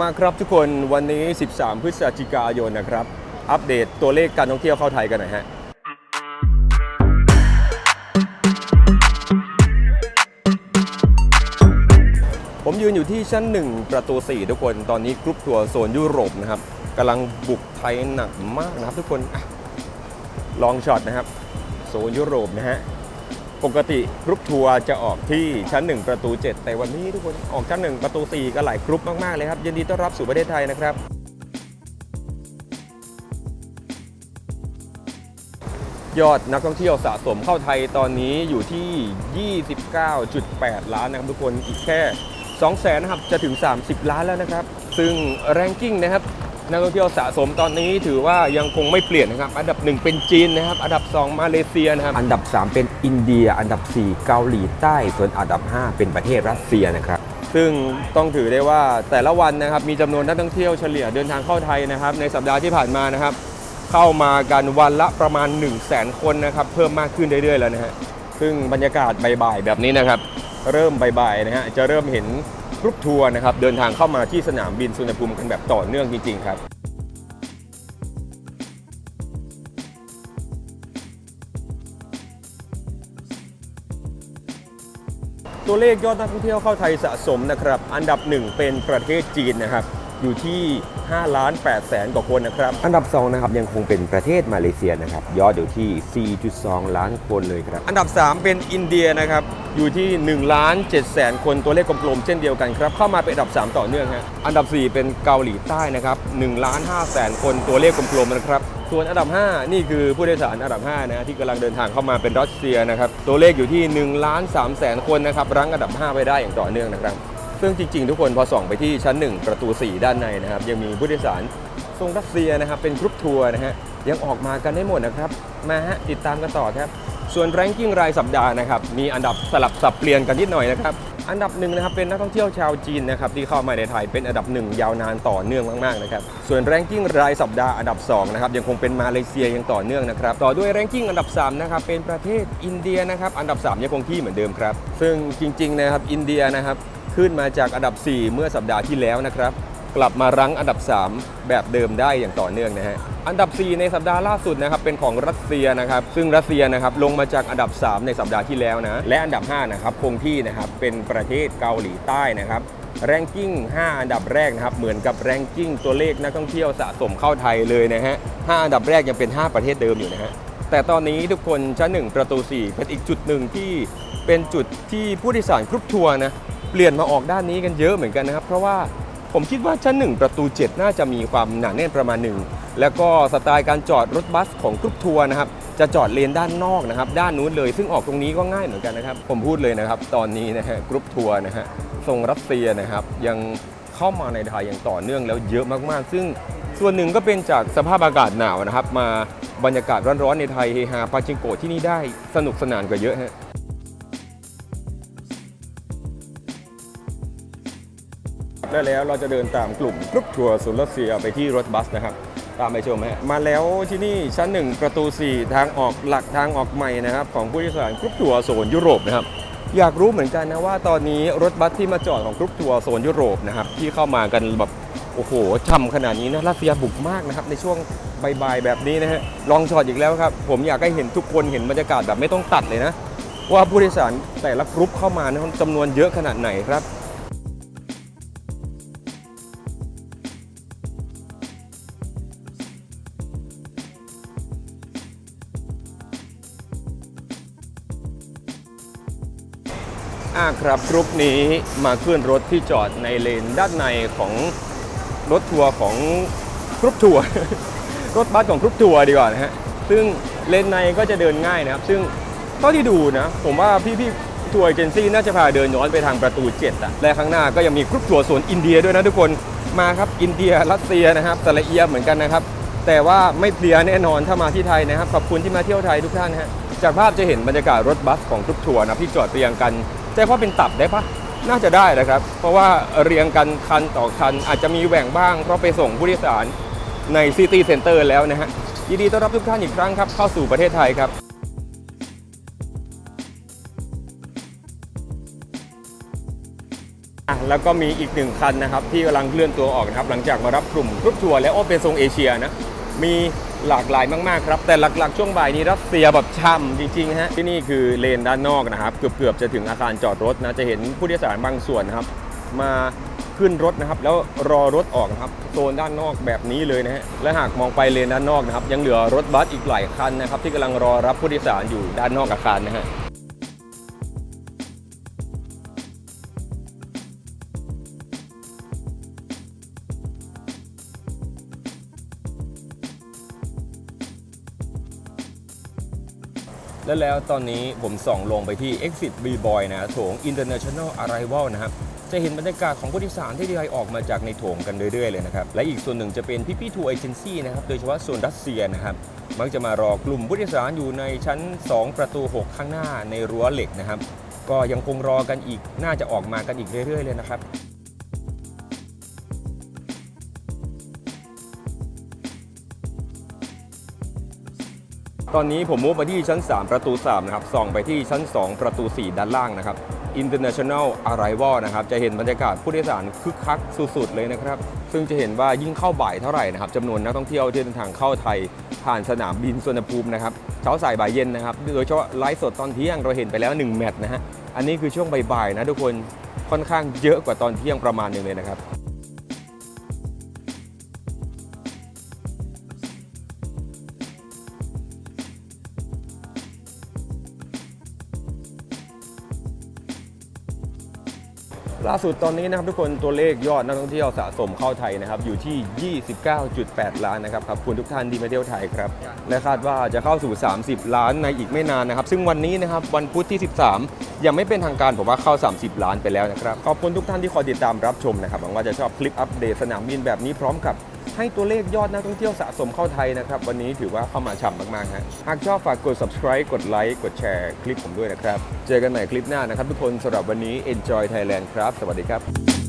มาครับทุกคนวันนี้ 13 พฤศจิกายนนะครับ อัปเดตตัวเลขการท่องเที่ยวเข้าไทยกันหน่อยฮะผมยืนอยู่ที่ชั้น 1 ประตู 4 ทุกคนตอนนี้กรุ๊ปทัวร์โซนยุโรปนะครับกำลังบุกไทยหนักมากนะครับทุกคนอลองช็อตนะครับ โซนยุโรปนะฮะ ปกติกรุ๊ปทัวร์จะออกที่ชั้น 1 ประตู 7 แต่วันนี้ทุกคนออกชั้น 1 ประตู 4 ก็หลายกรุ๊ปมาก ๆ เลยครับ ยินดีต้อนรับสู่ประเทศไทยนะครับ ยอดนักท่องเที่ยวสะสมเข้าไทยตอนนี้อยู่ที่ 29.8 ล้านนะครับทุกคนอีกแค่2แสนนะครับจะถึง 30 ล้านแล้วนะครับ ซึ่งแรงกิ้งนะครับ นักท่องเที่ยวสะสมตอนนี้ถือว่ายังคงไม่เปลี่ยนนะครับ อันดับ 1 เป็นจีนนะครับ อันดับ 2 มาเลเซียนะครับ อันดับ 3 เป็นอินเดีย อันดับ 4 เกาหลีใต้ ส่วนอันดับ 5 เป็นประเทศรัสเซียนะครับ ซึ่งต้องถือได้ว่าแต่ละวันนะครับมีจำนวนนักท่องเที่ยวเฉลี่ยเดินทางเข้าไทยนะครับในสัปดาห์ที่ผ่านมานะครับ เข้ามากันวันละประมาณ 1 0 0 0 0แสนคนนะครับเพิ่มมากขึ้นเรื่อยๆแล้วนะฮะซึ่งบรรยากาศบ่ายๆแบบนี้นะครับ เริ่มบ่ายๆนะฮะจะเริ่มเห็น กรุ๊ปทัวร์นะครับเดินทางเข้ามาที่สนามบินสุวรรณภูมิกันแบบต่อเนื่องจริงๆครับตัวเลขยอดนักท่องเที่ยวเข้าไทยสะสมนะครับ อันดับหนึ่งเป็นประเทศจีนนะครับ อยู่ที่5ล้าน8แสนกว่าคนนะครับ อันดับ 2 นะครับ ยังคงเป็นประเทศมาเลเซียนะครับ ยอดอยู่ที่ 4.2 ล้านคนเลยครับ อันดับ 3 เป็นอินเดียนะครับ อยู่ที่1ล้าน7แสนคนตัวเลขกลมๆเช่นเดียวกันครับ เข้ามาเป็นอันดับ 3 ต่อเนื่องฮะอันดับ 4 เป็นเกาหลีใต้นะครับ1ล้าน5แสนคนตัวเลขกลมๆนะครับ ส่วนอันดับ 5 นี่คือผู้โดยสารอันดับ5นะฮะที่กำลังเดินทางเข้ามาเป็นรัสเซียนะครับตัวเลขอยู่ที่1ล้าน3แสนคนนะครับรั้งอันดับ 5ไว้ได้อย่างต่อเนื่องนะครับซึ่งจริงๆ ทุกคนพอส่องไปที่ชั้น 1 ประตู 4 ด้านในนะครับยังมีผู้โดยสารทรงรัสเซียนะครับเป็นกรุ๊ปทัวร์นะฮะยังออกมากันได้หมดนะครับมาฮะติดตามกันต่อครับ ส่วนแรงกิ้งรายสัปดาห์นะครับมีอันดับสลับสับเปลี่ยนกันนิดหน่อยนะครับอันดับหนึ่งนะครับเป็นนักท่องเที่ยวชาวจีนนะครับที่เข้ามาในไทยเป็นอันดับหนึ่งยาวนานต่อเนื่องมากๆนะครับส่วนแรงกิ้งรายสัปดาห์อันดับสองนะครับยังคงเป็นมาเลเซียยังต่อเนื่องนะครับต่อด้วยแรงกิ้งอันดับสามนะครับเป็นประเทศอินเดียนะครับอันดับสามยังคงที่เหมือนเดิมครับซึ่งจริงๆนะครับอินเดียนะครับขึ้นมาจากอันดับ 4 เมื่อสัปดาห์ที่แล้วนะครับ กลับมารั้งอันดับ 3 แบบเดิมได้อย่างต่อเนื่องนะฮะอันดับ 4 ในสัปดาห์ล่าสุดนะครับเป็นของรัสเซียนะครับซึ่งรัสเซียนะครับลงมาจากอันดับ 3 ในสัปดาห์ที่แล้วนะและอันดับ5นะครับคงที่นะครับเป็นประเทศเกาหลีใต้นะครับแรงกิ้ง 5 อันดับแรกนะครับ เหมือนกับแรงกิ้งตัวเลขนักท่องเที่ยวสะสมเข้าไทยเลยนะฮะ 5 อันดับแรกยังเป็น 5 ประเทศเดิมอยู่นะฮะ แต่ตอนนี้ทุกคนชั้น1ประตู 4 เป็นอีกจุดหนึ่งที่เป็นจุดที่ผู้โดยสารกรุ๊ปทัวร์นะ เปลี่ยนมาออกด้านนี้กันเยอะเหมือนกันนะครับ เพราะว่า ผมคิดว่าชั้น 1 ประตู 7 น่าจะมีความหนาแน่นประมาณหนึ่งแล้วก็สไตล์การจอดรถบัสของกรุ๊ปทัวร์นะครับจะจอดเลนด้านนอกนะครับด้านนู้นเลยซึ่งออกตรงนี้ก็ง่ายเหมือนกันนะครับ ผมพูดเลยนะครับ ตอนนี้นะฮะกรุ๊ปทัวร์นะฮะทรงรัสเซียนะครับยังเข้ามาในไทยอย่างต่อเนื่องแล้วเยอะมากๆ ซึ่งส่วนหนึ่งก็เป็นจากสภาพอากาศหนาวนะครับ มาบรรยากาศร้อนๆในไทยเฮฮาปาจิงโกะที่นี่ได้สนุกสนานกว่าเยอะฮะ และแล้วเราจะเดินตามกลุ่มกรุ๊ปทัวร์สุนรัสเซียไปที่รถบัสนะครับ ตามไปชมฮะมาแล้วที่นี่ชั้น 1 ประตู 4 ทางออกหลักทางออกใหม่นะครับ ของผู้โดยสารกรุ๊ปทัวร์โซนยุโรปนะครับอยากรู้เหมือนกันนะว่าตอนนี้รถบัสที่มาจอดของกรุ๊ปทัวร์โซนยุโรปนะครับที่เข้ามากันแบบโอ้โหช่ำขนาดนี้นะรัสเซียบุกมากนะครับในช่วงบ่ายๆแบบนี้นะฮะลองช็อตอีกแล้วครับ ผมอยากให้เห็นทุกคนเห็นบรรยากาศแบบไม่ต้องตัดเลยนะ ว่าผู้โดยสารแต่ละกรุ๊ปเข้ามานะจำนวนเยอะขนาดไหนครับาครับกรุ๊ปนี้มาขึ้นรถที่จอดในเลนด้านในของรถทัวร์ของกรุ๊ปทัวร์รถบัสของกรุ๊ปทัวร์ดีกว่านะฮะซึ่งเลนในก็จะเดินง่ายนะครับ ซึ่งเท่าที่ดูนะ ผมว่าพี่ๆทัวร์เอเจนซี่น่าจะพาเดินย้อนไปทางประตู7อะและข้างหน้าก็ยังมีกรุ๊ปทัวร์โซนอินเดียด้วยนะทุกคนมาครับอินเดียรัสเซียนะครับสละเอียเหมือนกันนะครับแต่ว่าไม่เพลียแน่นอนถ้ามาที่ไทยนะครับขอบคุณที่มาเที่ยวไทยทุกท่านฮะจากภาพจะเห็นบรรยากาศรถบัสของกรุ๊ปทัวร์นะที่จอดเรียงกัน ใช้ว่าเป็นตับได้ปะน่าจะได้นะครับ เพราะว่าเรียงกันคันต่อคัน อาจจะมีแหว่งบ้าง เพราะไปส่งผู้โดยสารในซิตี้เซ็นเตอร์แล้วนะฮะยินดีต้อนรับทุกท่านอีกครั้งครับ เข้าสู่ประเทศไทยครับแล้วก็มีอีกหนึ่งคันนะครับ ที่กำลังเคลื่อนตัวออกนะครับ หลังจากมารับกลุ่มกรุ๊ปทัวร์และโอเปนทรงเอเชียนะมี หลากหลายมากๆครับ แต่หลักๆ ช่วงบ่ายนี้รัสเซียแบบช่ำจริงๆฮะที่นี่คือเลนด้านนอกนะครับเกือบๆจะถึงอาคารจอดรถนะจะเห็นผู้โดยสารบางส่วนนะครับ มาขึ้นรถนะครับ แล้วรอรถออกนะครับโซนด้านนอกแบบนี้เลยนะฮะและหากมองไปเลนด้านนอกนะครับ ยังเหลือรถบัสอีกหลายคันนะครับ ที่กำลังรอรับผู้โดยสารอยู่ด้านนอกอาคารนะฮะ และแล้วตอนนี้ผมส่องลงไปที่ Exit B Boy นะโถง International Arrival นะครับจะเห็นบรรยากาศของผู้โดยสารที่ทยอยออกมาจากในโถงกันเรื่อยๆเลยนะครับ และอีกส่วนหนึ่งจะเป็นพี่พี่ทัวร์เอเจนซี่นะครับ โดยเฉพาะส่วนรัสเซียนะครับ มักจะมารอกลุ่มผู้โดยสารอยู่ในชั้น 2 ประตู 6 ข้างหน้าในรั้วเหล็กนะครับ ก็ยังคงรอกันอีก น่าจะออกมากันอีกเรื่อยๆเลยนะครับ ตอนนี้ผมมุฟมาที่ชั้น 3 ประตู 3 นะครับ ส่องไปที่ชั้น 2 ประตู 4 ด้านล่างนะครับ International Arrival นะครับ จะเห็นบรรยากาศผู้โดยสารคึกคักสุดๆเลยนะครับ ซึ่งจะเห็นว่ายิ่งเข้าบ่ายเท่าไหร่นะครับจำนวนนักท่องเที่ยวที่เดินทางเข้าไทย ผ่านสนามบินสุวรรณภูมินะครับ เช้าสายบ่ายเย็นนะครับ โดยเฉพาะไลฟ์สดตอนเที่ยงเราเห็นไปแล้ว 1 แมตช์นะฮะ อันนี้คือช่วงบ่ายๆนะทุกคน ค่อนข้างเยอะกว่าตอนเที่ยงประมาณหนึงเลยนะครับ ล่าสุดตอนนี้นะครับทุกคนตัวเลขยอดนักท่องเที่ยวสะสมเข้าไทยนะครับอยู่ที่ 29.8 ล้านนะครับขอบคุณทุกท่านดีมาเที่ยวไทยครับและคาดว่าจะเข้าสู่ 30 ล้านในอีกไม่นานนะครับ ซึ่งวันนี้นะครับวันพุธที่ 13 ยังไม่เป็นทางการผมว่าเข้า 30 ล้านไปแล้วนะครับขอบคุณทุกท่านที่คอยติดตามรับชมนะครับหวังว่าจะชอบคลิปอัปเดตสนามบินแบบนี้พร้อมกับ ให้ตัวเลขยอดนักท่องเที่ยวสะสมเข้าไทยนะครับ วันนี้ถือว่าเข้ามาฉ่ำมากๆฮะหากชอบฝากกด subscribe กดไลค์กดแชร์คลิปผมด้วยนะครับ เจอกันใหม่คลิปหน้านะครับทุกคนสำหรับวันนี้ enjoy Thailand ครับ สวัสดีครับ